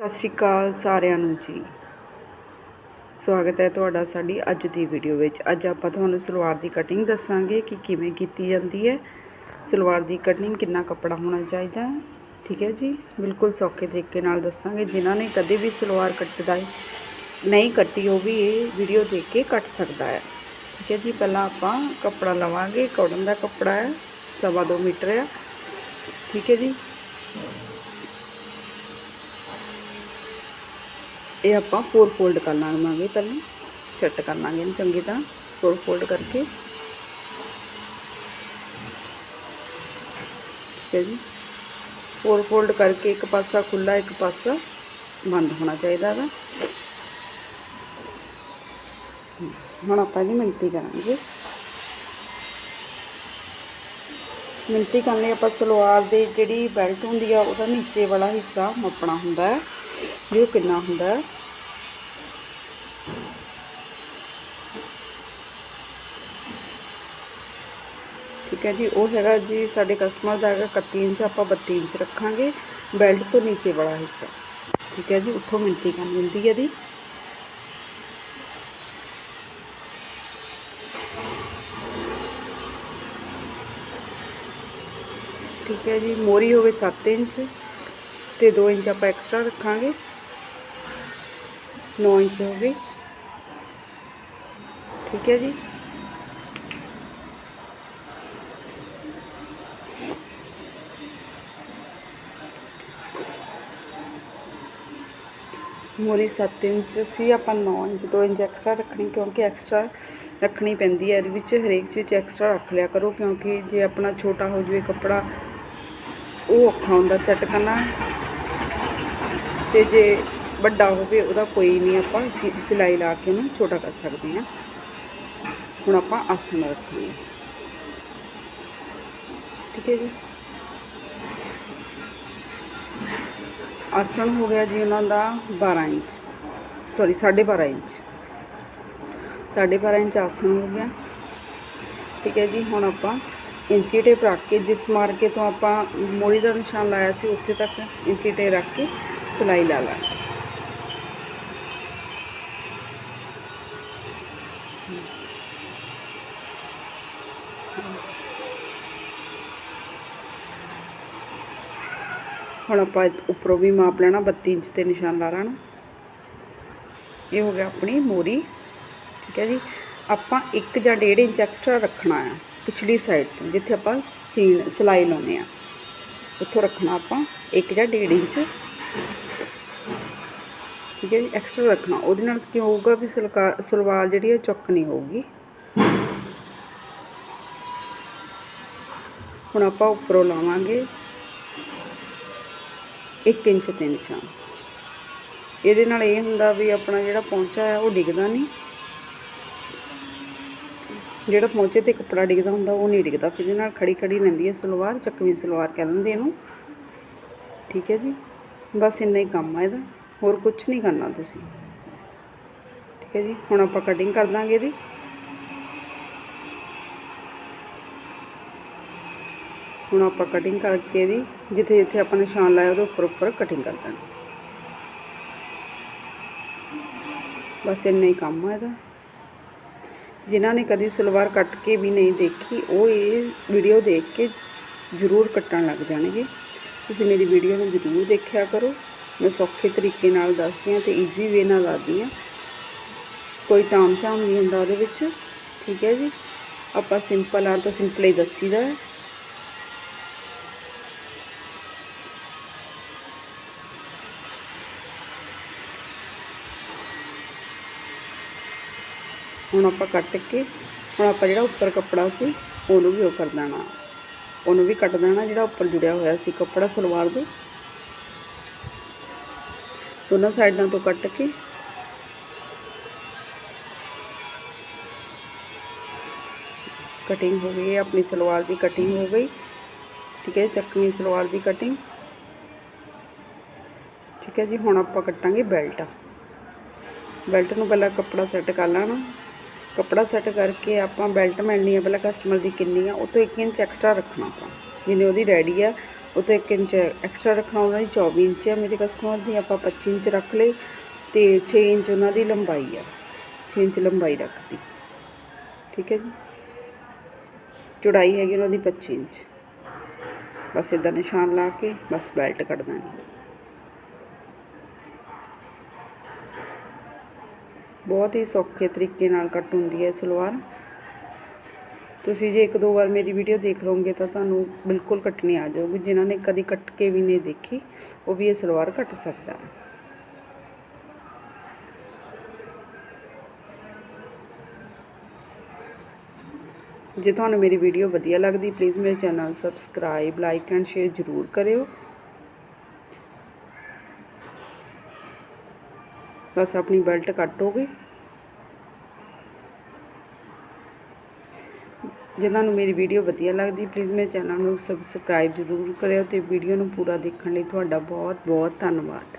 ਸਤਿ ਸ਼੍ਰੀ ਅਕਾਲ ਸਾਰਿਆਂ ਨੂੰ ਜੀ। ਸਵਾਗਤ ਹੈ ਤੁਹਾਡਾ ਸਾਡੀ ਅੱਜ ਦੀ ਵੀਡੀਓ ਵਿੱਚ। ਅੱਜ ਆਪਾਂ ਤੁਹਾਨੂੰ ਸਲਵਾਰ ਦੀ ਕਟਿੰਗ ਦੱਸਾਂਗੇ ਕਿ ਕਿਵੇਂ ਕੀਤੀ ਜਾਂਦੀ ਹੈ। ਸਲਵਾਰ ਦੀ ਕਟਿੰਗ ਕਿੰਨਾ ਕੱਪੜਾ ਹੋਣਾ ਚਾਹੀਦਾ ਹੈ, ਠੀਕ ਹੈ ਜੀ? ਬਿਲਕੁਲ ਸੌਖੇ ਤਰੀਕੇ ਨਾਲ ਦੱਸਾਂਗੇ। ਜਿਨ੍ਹਾਂ ਨੇ ਕਦੇ ਵੀ ਸਲਵਾਰ ਕੱਟਦਾ ਨਹੀਂ ਕੱਟੀ, ਉਹ ਵੀ ਇਹ ਵੀਡੀਓ ਦੇਖ ਕੇ ਕੱਟ ਸਕਦਾ ਹੈ। ਠੀਕ ਹੈ ਜੀ, ਪਹਿਲਾਂ ਆਪਾਂ ਕੱਪੜਾ ਲਵਾਂਗੇ। ਕੋਟਨ ਦਾ ਕੱਪੜਾ ਹੈ, ਸਵਾ ਦੋ ਮੀਟਰ ਹੈ ਠੀਕ ਹੈ ਜੀ? ਇਹ ਆਪਾਂ ਫੋਰ ਫੋਲਡ ਕਰ ਲਾਂਗੇ ਪਹਿਲਾਂ ਸੈੱਟ ਕਰ ਲਾਂਗੇ ਇਹਨੂੰ ਚੰਗੀ ਤਰ੍ਹਾਂ ਫੋਰ ਫੋਲਡ ਕਰਕੇ। ਠੀਕ ਹੈ ਜੀ ਫੋਰ ਫੋਲਡ ਕਰਕੇ ਇੱਕ ਪਾਸਾ ਖੁੱਲਾ ਇੱਕ ਪਾਸਾ ਬੰਦ ਹੋਣਾ ਚਾਹੀਦਾ ਹੈ ਹੁਣ ਆਪਾਂ ਜੀ ਮਿਣਤੀ ਕਰਾਂਗੇ। ਮਿਣਤੀ ਕਰਨ ਲਈ ਆਪਾਂ ਸਲਵਾਰ ਦੇ ਜਿਹੜੀ ਬੈਲਟ ਹੁੰਦੀ ਆ, ਉਹਦਾ ਨੀਚੇ ਵਾਲਾ ਹਿੱਸਾ ਮੱਪਣਾ ਹੁੰਦਾ ਹੈ। ਵੀ ਉਹ ਕਿੰਨਾ ਹੁੰਦਾ ਹੈ? ਠੀਕ ਹੈ ਜੀ, ਉਹ ਹੈਗਾ ਜੀ ਸਾਡੇ ਕਸਟਮਰ ਦਾ ਹੈਗਾ 31 ਇੰਚ, ਆਪਾਂ 32 ਇੰਚ ਰੱਖਾਂਗੇ ਬੈਲਟ ਤੋਂ ਨੀਚੇ ਵਾਲਾ ਹਿੱਸਾ। ਠੀਕ ਹੈ ਜੀ, ਉੱਥੋਂ ਮਿਣਤੀ ਕਰਨੀ ਹੁੰਦੀ ਹੈ ਦੀ ਠੀਕ ਹੈ ਜੀ, ਮੋਰੀ ਹੋਵੇ 7 ਇੰਚ ਤੇ 2 ਇੰਚ ਆਪਾਂ ਐਕਸਟਰਾ ਰੱਖਾਂਗੇ। 9 ਇੰਚ ਹੋ ਗਈ। ਠੀਕ ਹੈ ਜੀ। ਮੋਰੀ 7 ਇੰਚ ਸੀ, ਆਪਾਂ 9 ਇੰਚ 2 ਇੰਚ ਐਕਸਟਰਾ ਰੱਖਣੀ, ਕਿਉਂਕਿ ਐਕਸਟਰਾ ਰੱਖਣੀ ਪੈਂਦੀ ਹੈ, ਇਹਦੇ ਵਿੱਚ ਹਰੇਕ ਚੀਜ਼ ਐਕਸਟਰਾ ਰੱਖ ਲਿਆ ਕਰੋ, ਕਿਉਂਕਿ ਜੇ ਆਪਣਾ ਛੋਟਾ ਹੋ ਜਾਵੇ ਕੱਪੜਾ, ਉਹ ਔਖਾ ਹੁੰਦਾ ਸੈੱਟ ਕਰਨਾ। ਤੇ ਜੇ ਵੱਡਾ ਹੋਵੇ ਉਹਦਾ ਕੋਈ ਨਹੀਂ, ਆਪਾਂ ਸਿ- ਸਿਲਾਈ ਲਾ ਕੇ ਉਹਨੂੰ ਛੋਟਾ ਕਰ ਸਕਦੇ ਹਾਂ। ਹੁਣ ਆਪਾਂ ਆਸਣ ਰੱਖਾਂਗੇ ਠੀਕ ਹੈ ਜੀ। ਆਸਣ ਹੋ ਗਿਆ ਜੀ ਉਹਨਾਂ ਦਾ 12 ਇੰਚ। Sorry 12.5 inch. 12.5 ਇੰਚ ਆਸਣ ਹੋ ਗਿਆ। ਠੀਕ ਹੈ ਜੀ, ਹੁਣ ਆਪਾਂ ਇੰਚੀ ਟੇਪ ਰੱਖ ਕੇ, ਜਿਸ ਮਾਰਕੇ ਤੋਂ ਆਪਾਂ ਮੋਰੀ ਦਾ ਨਿਸ਼ਾਨ ਲਾਇਆ ਸੀ, ਉੱਥੇ ਤੱਕ ਇੰਚੀ ਟੇਪ ਰੱਖ ਕੇ ਸਿਲਾਈ ਲਾ ਲਾ ਹੁਣ ਆਪਾਂ ਉੱਪਰੋਂ ਵੀ ਮਾਪ ਲੈਣਾ 32 ਇੰਚ ਤੇ ਨਿਸ਼ਾਨ ਲਾ ਲੈਣਾ। ਇਹ ਹੋ ਗਿਆ ਆਪਣੀ ਮੋਰੀ, ਠੀਕ ਹੈ ਜੀ। ਆਪਾਂ 1 ਜਾਂ 1.5 ਇੰਚ ਐਕਸਟਰਾ ਰੱਖਣਾ ਆ, ਪਿਛਲੀ ਸਾਈਡ ਤੋਂ, ਜਿੱਥੇ ਆਪਾਂ ਸੀਨ ਸਿਲਾਈ ਲਾਉਨੇ ਆ। ਉੱਥੋਂ ਰੱਖਣਾ ਆਪਾਂ 1 ਜਾਂ 1.5 ਇੰਚ। ਠੀਕ ਹੈ ਜੀ, ਐਕਸਟਰਾ ਰੱਖਣਾ। ਉਹਦੇ ਨਾਲ ਕੀ ਹੋਊਗਾ ਵੀ ਸਲਕਾ, ਸਲਵਾਰ ਜਿਹੜੀ ਹੈ ਚੁੱਕ ਨਹੀਂ ਹੋਊਗੀ। ਹੁਣ ਆਪਾਂ ਉੱਪਰੋਂ ਲਾਵਾਂਗੇ। 1 ਇੰਚ ਤੇ ਨਿਸ਼ਾਨ ਇਹਦੇ ਨਾਲ ਇਹ ਹੁੰਦਾ ਵੀ ਆਪਣਾ ਜਿਹੜਾ ਪੌਂਚਾ ਹੈ ਉਹ ਡਿੱਗਦਾ ਨਹੀਂ। ਜਿਹੜਾ ਪੌਂਚੇ ਤੇ ਕੱਪੜਾ ਡਿੱਗਦਾ ਹੁੰਦਾ ਉਹ ਨਹੀਂ ਡਿੱਗਦਾ। ਫਿਰ ਇਹਦੇ ਨਾਲ ਖੜੀ ਖੜੀ ਰਹਿੰਦੀ ਹੈ ਸਲਵਾਰ, ਚੱਕਵੀਂ ਸਲਵਾਰ ਕਹਿ ਦਿੰਦੇ ਇਹਨੂੰ। ਠੀਕ ਹੈ ਜੀ? ਬਸ ਇੰਨਾ ਹੀ ਕੰਮ ਆ ਇਹਦਾ। ਹੋਰ ਕੁਝ ਨਹੀਂ ਕਰਨਾ ਤੁਸੀਂ। ਠੀਕ ਹੈ ਜੀ? ਹੁਣ ਆਪਾਂ ਕਟਿੰਗ ਕਰ ਦਾਂਗੇ ਇਹਦੀ। ਹੁਣ ਆਪਾਂ ਕਟਿੰਗ ਕਰਕੇ ਇਹਦੀ, ਜਿੱਥੇ ਜਿੱਥੇ ਆਪਾਂ ਨਿਸ਼ਾਨ ਲਾਇਆ ਉਹਦੇ ਉੱਪਰ ਉੱਪਰ ਕਟਿੰਗ ਕਰ ਦਾਂਗੇ ਬਸ ਇੰਨਾ ਹੀ ਕੰਮ ਆ ਇਹਦਾ। ਜਿਨ੍ਹਾਂ ਨੇ ਕਦੀ ਸਲਵਾਰ ਕੱਟ ਕੇ ਵੀ ਨਹੀਂ ਦੇਖੀ, ਉਹ ਇਹ ਵੀਡੀਓ ਦੇਖ ਕੇ ਜ਼ਰੂਰ ਕੱਟਣ ਲੱਗ ਜਾਣਗੇ। ਤੁਸੀਂ ਮੇਰੀ ਵੀਡੀਓ ਨੂੰ ਜ਼ਰੂਰ ਦੇਖਿਆ ਕਰੋ। ਮੈਂ ਸੌਖੇ ਤਰੀਕੇ ਨਾਲ ਦੱਸਦੀ ਹਾਂ ਤੇ ਈਜ਼ੀ ਵੇ ਨਾਲ ਦੱਸਦੀ ਹਾਂ। ਕੋਈ ਟਾਮ ਝਾਮ ਨਹੀਂ ਹੁੰਦਾ ਉਹਦੇ ਵਿੱਚ। ਠੀਕ ਹੈ ਜੀ? ਆਪਾਂ ਸਿੰਪਲ ਆ ਤਾਂ ਸਿੰਪਲ ਹੀ ਦੱਸੀਦਾ ਹੈ। ਹੁਣ ਆਪਾਂ ਕੱਟ ਕੇ, ਹੁਣ ਆਪਾਂ ਜਿਹੜਾ ਉੱਪਰ ਕੱਪੜਾ ਸੀ, ਉਹਨੂੰ ਵੀ ਉਹ ਕਰ ਦੇਣਾ। ਉਹਨੂੰ ਵੀ ਕੱਟ ਦੇਣਾ, ਜਿਹੜਾ ਉੱਪਰ ਜੁੜਿਆ ਹੋਇਆ ਸੀ ਕੱਪੜਾ ਸਲਵਾਰ ਦੇ। ਦੋਨਾਂ ਸਾਈਡਾਂ ਤੋਂ ਕੱਟ ਕੇ। ਕਟਿੰਗ ਹੋ ਗਈ ਹੈ ਆਪਣੀ ਸਲਵਾਰ ਦੀ ਕਟਿੰਗ ਹੋ ਗਈ। ਠੀਕ ਹੈ, ਚੱਕਵੀਂ ਸਲਵਾਰ ਦੀ ਕਟਿੰਗ ਠੀਕ ਹੈ ਜੀ, ਹੁਣ ਆਪਾਂ ਕੱਟਾਂਗੇ ਬੈਲਟ। ਬੈਲਟ ਨੂੰ ਪਹਿਲਾਂ ਕੱਪੜਾ ਸੈੱਟ ਕਰ ਲੈਣਾ। ਕੱਪੜਾ ਸੈੱਟ ਕਰਕੇ ਆਪਾਂ ਬੈਲਟ ਮਿਲਣੀ ਹੈ ਪਹਿਲਾਂ ਕਸਟਮਰ ਦੀ ਕਿੰਨੀ ਆ ਉਹ ਤੋਂ 1 ਇੰਚ ਐਕਸਟਰਾ ਰੱਖਣਾ ਆਪਾਂ। ਜਿੰਨੀ ਉਹਦੀ ਰੈਡੀ ਆ ਉਹ ਤੋਂ 1 ਇੰਚ ਐਕਸਟਰਾ ਰੱਖਣਾ, ਉਹਨਾਂ ਦੀ 24 ਇੰਚ ਆ। ਮੇਰੇ ਕਸਟਮਰ ਦੀ ਆਪਾਂ 25 ਇੰਚ ਰੱਖ ਲਈ ਤੇ 6 ਇੰਚ ਉਹਨਾਂ ਦੀ ਲੰਬਾਈ ਆ। 6 ਇੰਚ ਲੰਬਾਈ ਰੱਖਤੀ। ਠੀਕ ਹੈ ਜੀ? ਚੌੜਾਈ ਹੈਗੀ ਉਹਨਾਂ ਦੀ 25 ਇੰਚ। ਬਸ ਇਦਾਂ ਨਿਸ਼ਾਨ ਲਾ ਕੇ ਬਸ ਬੈਲਟ ਕੱਢ ਦੇਣੀ। ਬਹੁਤ ਹੀ ਸੌਖੇ ਤਰੀਕੇ ਨਾਲ ਕੱਟ ਹੁੰਦੀ ਹੈ ਸਲਵਾਰ। ਤੁਸੀਂ ਜੇ ਇੱਕ ਦੋ ਵਾਰ ਮੇਰੀ ਵੀਡੀਓ ਦੇਖ ਲਓਗੇ ਤਾਂ ਤੁਹਾਨੂੰ ਬਿਲਕੁਲ ਕੱਟਣੀ ਆ ਜਾਊਗੀ। ਜਿਨ੍ਹਾਂ ਨੇ ਕਦੀ ਕੱਟ ਕੇ ਵੀ ਨਹੀਂ ਦੇਖੀ, ਉਹ ਵੀ ਇਹ ਸਲਵਾਰ ਕੱਟ ਸਕਦਾ ਹੈ। ਜੇ ਤੁਹਾਨੂੰ ਮੇਰੀ ਵੀਡੀਓ ਵਧੀਆ ਲੱਗਦੀ ਪਲੀਜ਼ ਮੇਰੇ channel subscribe like and share ਜ਼ਰੂਰ ਕਰਿਓ। ਬਸ ਆਪਣੀ ਬੈਲਟ ਕੱਟੋਗੇ ਜੇ ਤੁਹਾਨੂੰ ਮੇਰੀ ਵੀਡੀਓ ਵਧੀਆ ਲੱਗਦੀ ਪਲੀਜ਼ ਮੇਰੇ ਚੈਨਲ ਨੂੰ ਸਬਸਕ੍ਰਾਈਬ ਜ਼ਰੂਰ ਕਰਿਓ ਤੇ ਵੀਡੀਓ ਨੂੰ ਪੂਰਾ ਦੇਖਣ ਲਈ ਤੁਹਾਡਾ ਬਹੁਤ ਬਹੁਤ ਧੰਨਵਾਦ।